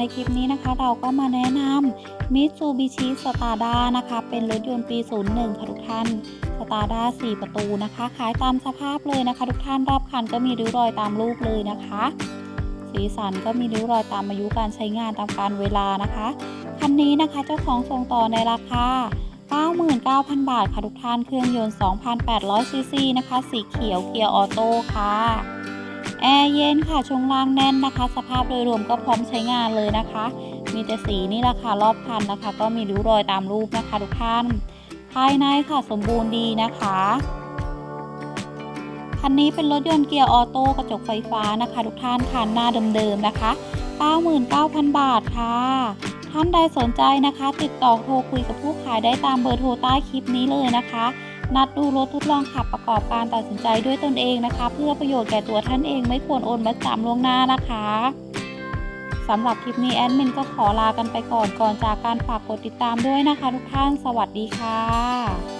ในคลิปนี้นะคะ เราก็มาแนะนำ Mitsubishi Stada นะคะ เป็นรถยนต์ปี 01 ค่ะทุกท่าน Stada 4 ประตูนะคะ ขายตามสภาพเลยนะคะ ทุกท่านรอบคันก็มีริ้วรอยตามรูปเลยนะคะ สีสันก็มีริ้วรอยตามอายุการใช้งานตามการเวลานะคะ คันนี้นะคะเจ้าของส่งต่อในราคา99,000 บาทค่ะทุกท่าน เครื่องยนต์ 2,800ซีซีนะคะ สีเขียว เกียร์ออโต้ค่ะ แอร์เย็นค่ะช่วงล่างแน่นนะคะ สภาพโดยรวมก็พร้อมใช้งานเลยนะคะ มีแต่สีนี่แหละค่ะรอบคันนะคะ ก็มีริ้วรอยตามรูปนะคะทุกท่าน ภายในค่ะสมบูรณ์ดีนะคะคันนี้เป็นรถยนต์เกียร์ออโต้กระจกไฟฟ้านะคะ ทุกท่านคันหน้าเดิมๆนะคะ 99,000 บาทค่ะ ท่านใดสนใจนะคะ ติดต่อโทรคุยกับผู้ขายได้ตามเบอร์โทรใต้คลิปนี้เลยนะคะ นัดดูรถทดลองขับประกอบการตัดสินใจด้วยตนเองนะคะ เพื่อประโยชน์แก่ตัวท่านเองไม่ควรโอนมาจำล่วงหน้านะคะสำหรับคลิปนี้แอดมินก็ขอลากันไปก่อนก่อนจากการฝากกดติดตามด้วยนะคะทุกท่าน สวัสดีค่ะ